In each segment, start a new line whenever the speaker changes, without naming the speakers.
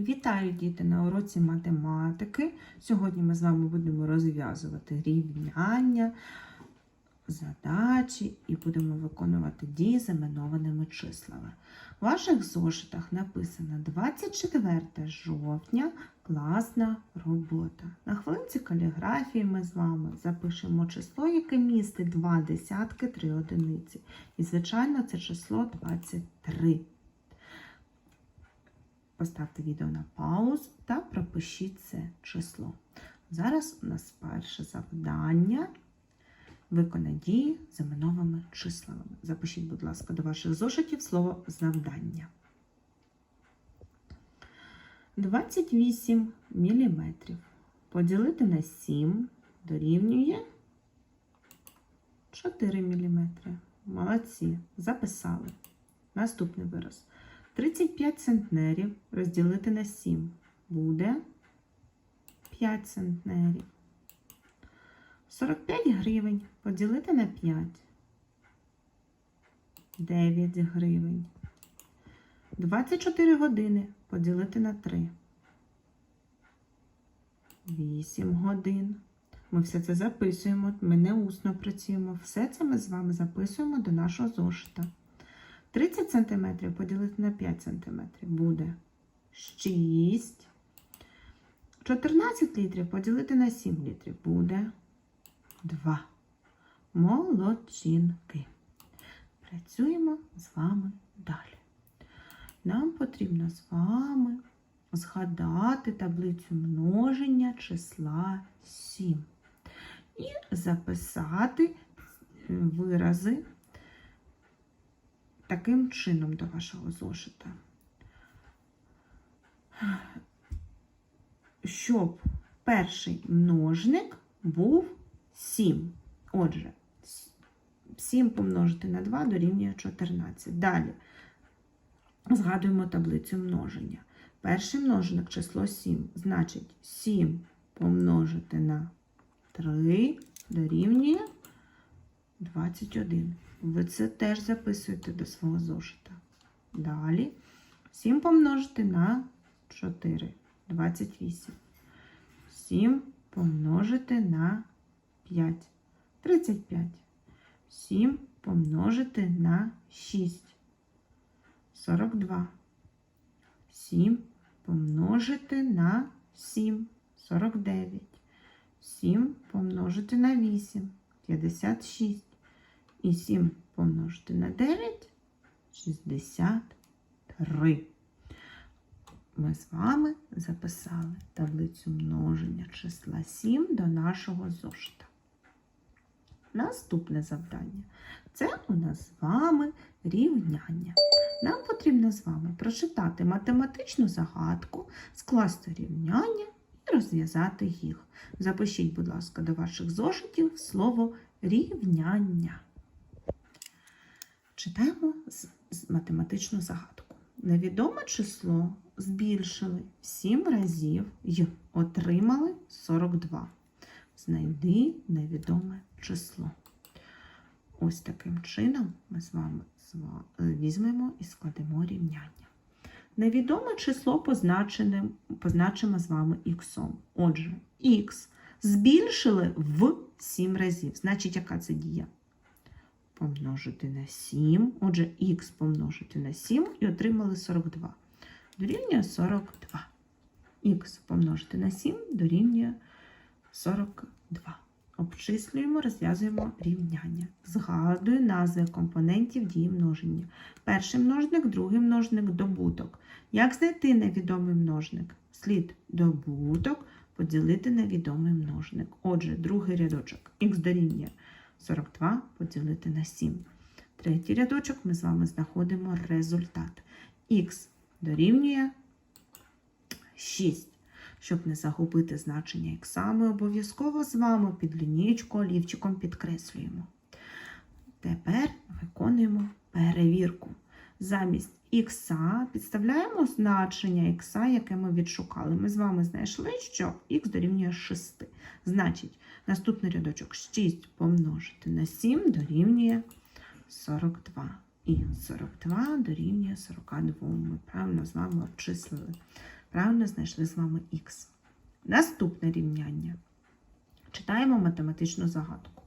Вітаю діти на уроці математики. Сьогодні ми з вами будемо розв'язувати рівняння, задачі і будемо виконувати дії з іменованими числами. В ваших зошитах написано 24 жовтня класна робота. На хвилинці каліграфії ми з вами запишемо число, яке містить два десятки, три одиниці. І, звичайно, це число 23. Поставте відео на паузу та пропишіть це число. Зараз у нас перше завдання. Виконай дії з іменовими числами. Запишіть, будь ласка, до ваших зошитів слово завдання. 28 мм. Поділити на 7 дорівнює 4 мм. Молодці. Записали. Наступний вираз. 35 центнерів розділити на 7 буде 5 центнерів. 45 гривень поділити на 5 9 гривень. 24 години поділити на 3 8 годин. Ми все це записуємо, ми не усно працюємо. Все це ми з вами записуємо до нашого зошита. 30 см поділити на 5 см буде 6. 14 літрів поділити на 7 літрів буде 2. Молодчинки. Працюємо з вами далі. Нам потрібно з вами згадати таблицю множення числа 7 і записати вирази таким чином до вашого зошита. Щоб перший множник був 7. Отже, 7 помножити на 2 дорівнює 14. Далі згадуємо таблицю множення. Перший множник число 7. Значить, 7 помножити на 3 дорівнює 21. Ви це теж записуєте до свого зошита. Далі 7 помножити на 4 28. 7 помножити на 5 35. 7 помножити на 6 42. 7 помножити на 7 49. 7 помножити на 8 56. І 7 помножити на 9 63. Ми з вами записали таблицю множення числа 7 до нашого зошита. Наступне завдання. Це у нас з вами рівняння. Нам потрібно з вами прочитати математичну загадку, скласти рівняння і розв'язати їх. Запишіть, будь ласка, до ваших зошитів слово рівняння. Читаємо з, математичну загадку. Невідоме число збільшили в 7 разів і отримали 42. Знайди невідоме число. Ось таким чином ми з вами візьмемо і складемо рівняння. Невідоме число позначене, позначимо з вами х. Отже, х збільшили в 7 разів. Значить, яка це дія? Помножити на 7. Отже, х помножити на 7 і отримали 42. Дорівнює 42. Х помножити на 7 дорівнює 42. Обчислюємо, розв'язуємо рівняння. Згадую назви компонентів дії множення. Перший множник, другий множник, добуток. Як знайти невідомий множник? Слід добуток поділити на відомий множник. Отже, другий рядочок х дорівнює 42 поділити на 7. Третій рядочок ми з вами знаходимо результат. Х дорівнює 6. Щоб не загубити значення х, ми обов'язково з вами під лінієчку олівчиком підкреслюємо. Тепер виконуємо перевірку. Замість х підставляємо значення х, яке ми відшукали. Ми з вами знайшли, що х дорівнює 6. Значить, наступний рядочок 6 помножити на 7 дорівнює 42. І 42 дорівнює 42. Ми правильно з вами обчислили. Правильно знайшли з вами х. Наступне рівняння. Читаємо математичну загадку.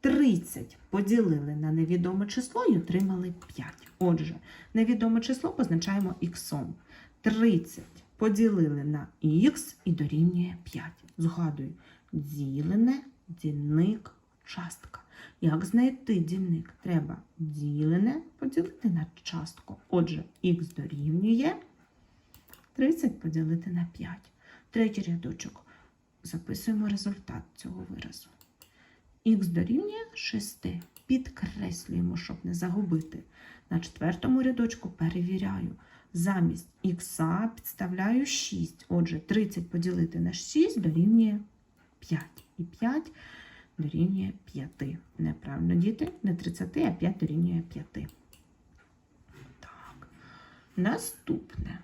30 поділили на невідоме число і отримали 5. Отже, невідоме число позначаємо іксом. 30 поділили на х і дорівнює 5. Згадую, ділене, дільник, частка. Як знайти дільник? Треба ділене поділити на частку. Отже, х дорівнює 30 поділити на 5. Третій рядочок. Записуємо результат цього виразу. Х дорівнює 6. Підкреслюємо, щоб не загубити. На четвертому рядочку перевіряю. Замість х підставляю 6. Отже, 30 поділити на 6 дорівнює 5. І 5 дорівнює 5. Неправильно, діти, не 30, а 5 дорівнює 5. Так. Наступне.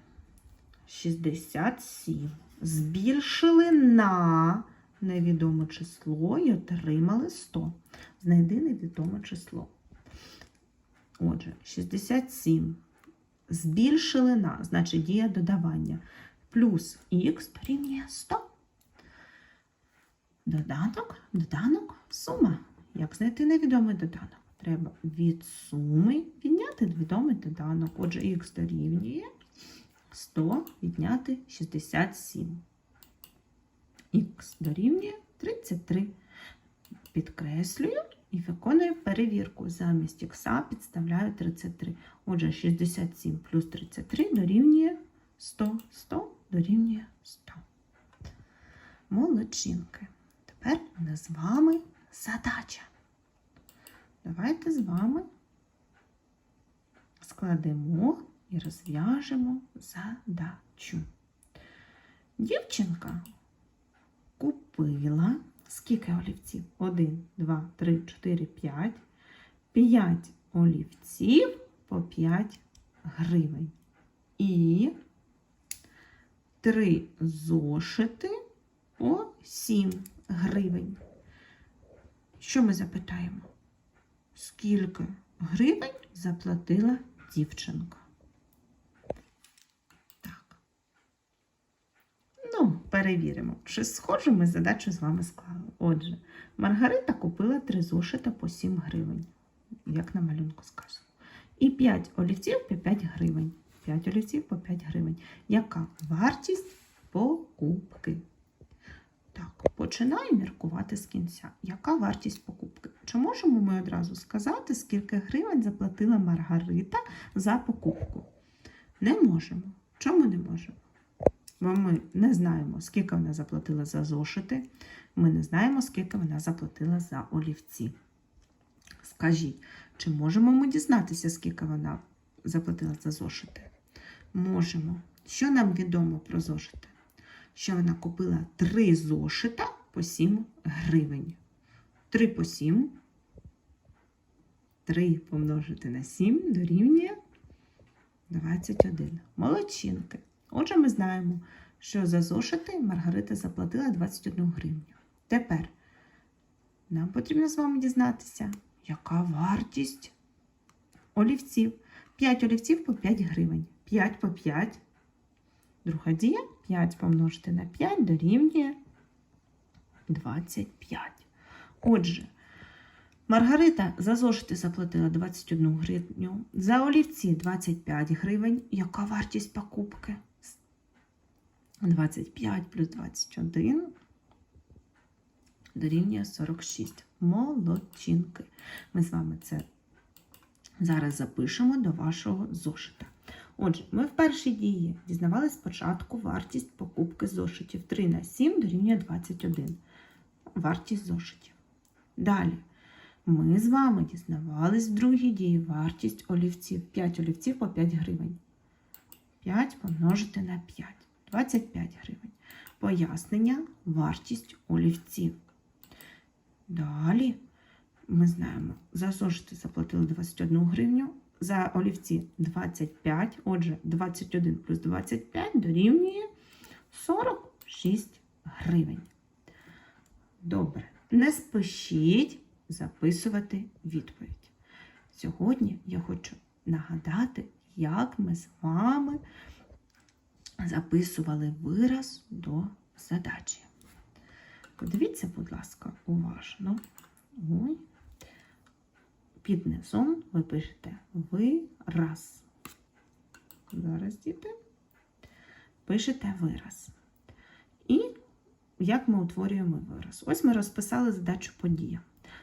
67. Збільшили на невідоме число і отримали 100. Знайди невідоме число. Отже, 67. Збільшили на, значить дія додавання. Плюс х дорівнює 100. Доданок, доданок, сума. Як знайти невідомий доданок? Треба від суми відняти відомий доданок. Отже, х дорівнює 100 відняти 67. Х дорівнює 33. Підкреслюю і виконую перевірку. Замість х підставляю 33. Отже, 67 плюс 33 дорівнює 100. 100 дорівнює 100. Молодчинки. Тепер у нас з вами задача. Давайте з вами складемо і розв'яжемо задачу. Дівчинка купила скільки олівців? 1, 2, 3, 4, 5. 5 олівців по 5 гривень. І 3 зошити по 7 гривень. Що ми запитаємо? Скільки гривень заплатила дівчинка? Так. Ну, перевіримо, чи схожу ми задачу з вами склали. Отже, Маргарита купила три зошита по 7 гривень, як на малюнку сказано. І 5 олівців по 5 гривень. 5 олівців по 5 гривень. Яка вартість покупки? Так, починаю міркувати з кінця. Яка вартість покупки? Чи можемо ми одразу сказати, скільки гривень заплатила Маргарита за покупку? Не можемо. Чому не можемо? Ми не знаємо, скільки вона заплатила за зошити, ми не знаємо, скільки вона заплатила за олівці. Скажіть, чи можемо ми дізнатися, скільки вона заплатила за зошити? Можемо. Що нам відомо про зошити? Що вона купила три зошита по 7 гривень. 3 по 7. 3 помножити на 7 дорівнює 21. Молодчинки. Отже, ми знаємо, що за зошити Маргарита заплатила 21 гривню. Тепер нам потрібно з вами дізнатися, яка вартість олівців. 5 олівців по 5 гривень. 5 по 5. Друга дія 5 помножити на 5 дорівнює 25. Отже, Маргарита за зошити заплатила 21 гривню, за олівці 25 гривень. Яка вартість покупки? 25 плюс 21 дорівнює 46. Молодчинки. Ми з вами це зараз запишемо до вашого зошита. Отже, ми в першій дії дізнавалися спочатку вартість покупки зошитів 3 на 7 дорівнює 21. Вартість зошитів. Далі. Ми з вами дізнавались в другій дії вартість олівців. 5 олівців по 5 гривень. 5 помножити на 5. 25 гривень. Пояснення вартість олівців. Далі ми знаємо, за зошити заплатили 21 гривню, за олівці 25. Отже, 21 плюс 25 дорівнює 46 гривень. Добре, не спішіть записувати відповідь. Сьогодні я хочу нагадати, як ми з вами записували вираз до задачі. Подивіться, будь ласка, уважно. Ой. Під низом ви пишете вираз. Зараз, діти. Пишете вираз. І як ми утворюємо вираз? Ось ми розписали задачу подія.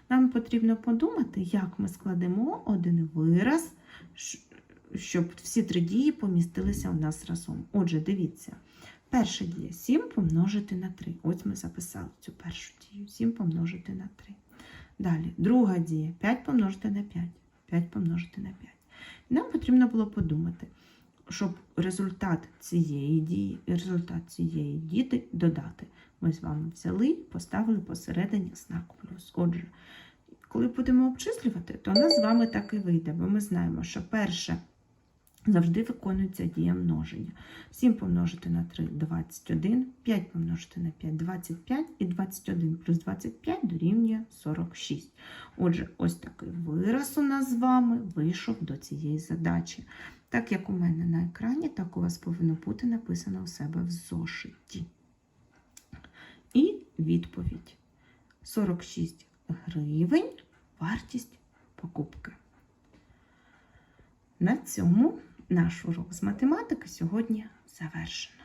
Нам потрібно подумати, як ми складемо один вираз, щоб всі три дії помістилися у нас разом. Отже, дивіться. Перша дія 7 помножити на 3. Ось ми записали цю першу дію. 7 помножити на 3. Далі, друга дія 5 помножити на 5. 5 помножити на 5. Нам потрібно було подумати, щоб результат цієї дії і результат цієї дії додати. Ми з вами взяли, і поставили посередині знак плюс. Отже, коли будемо обчислювати, то у нас з вами так і вийде, бо ми знаємо, що перше завжди виконується дія множення. 7 помножити на 3 – 21, 5 помножити на 5 – 25 і 21 плюс 25 дорівнює 46. Отже, ось такий вираз у нас з вами вийшов до цієї задачі. Так як у мене на екрані, так у вас повинно бути написано у себе в зошиті. І відповідь. 46 гривень вартість покупки. На цьому наш урок з математики сьогодні завершено.